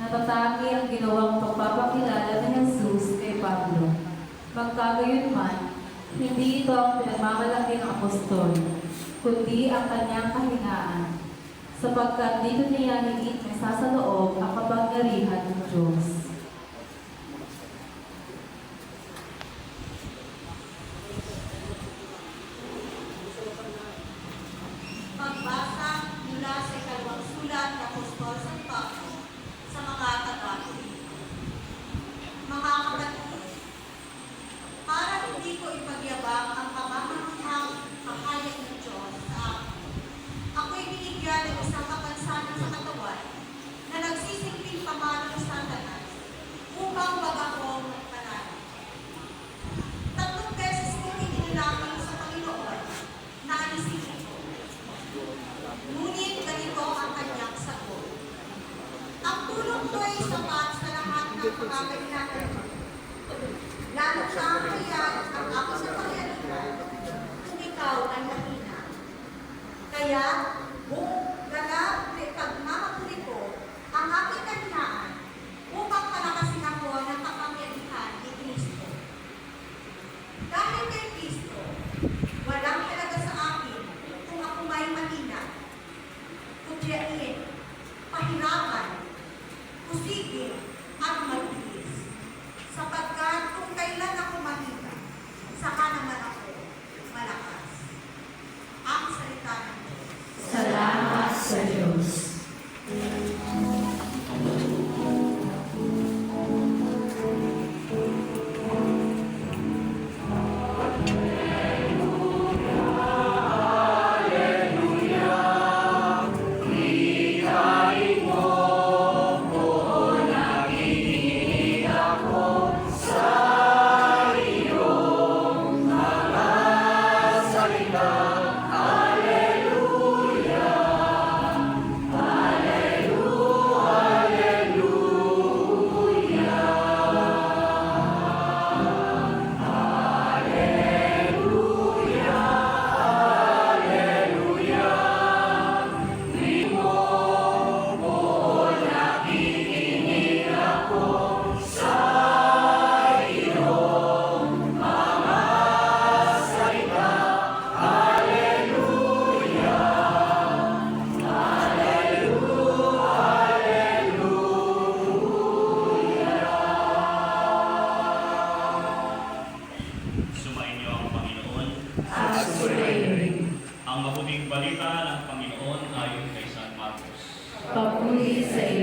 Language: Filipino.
Natatagi ang ginawang pagpapakilala ni Jesus kay Pablo. Magkagayunman, hindi ito ang pinagmamalaki ng apostol, kundi ang kanyang kahinaan, sapagkat dito niya higit na sasaloob ang kapangyarihan ng Diyos. Pagbasa mula sa ikalawang sulat na Para hindi ko ipagyabang ang kamamaktan sa kayang ng Diyos. Ah, Ako ay binigyan ng isang kapansanan sa katawan na nagsisigting pamana ng Santa Ana. Kung paanong ako'y nagtatanim. Tatlong beses sulit dininamin sa Panginoon na alisin ito. Ngunit ganito ang kanyang sagot. Ang tulong ko'y sapat ನಾನು ತಾಯಿಯಾಗಿ ang mabuting balita ng Panginoon ayon kay San Marcos. Papuri sa iyo.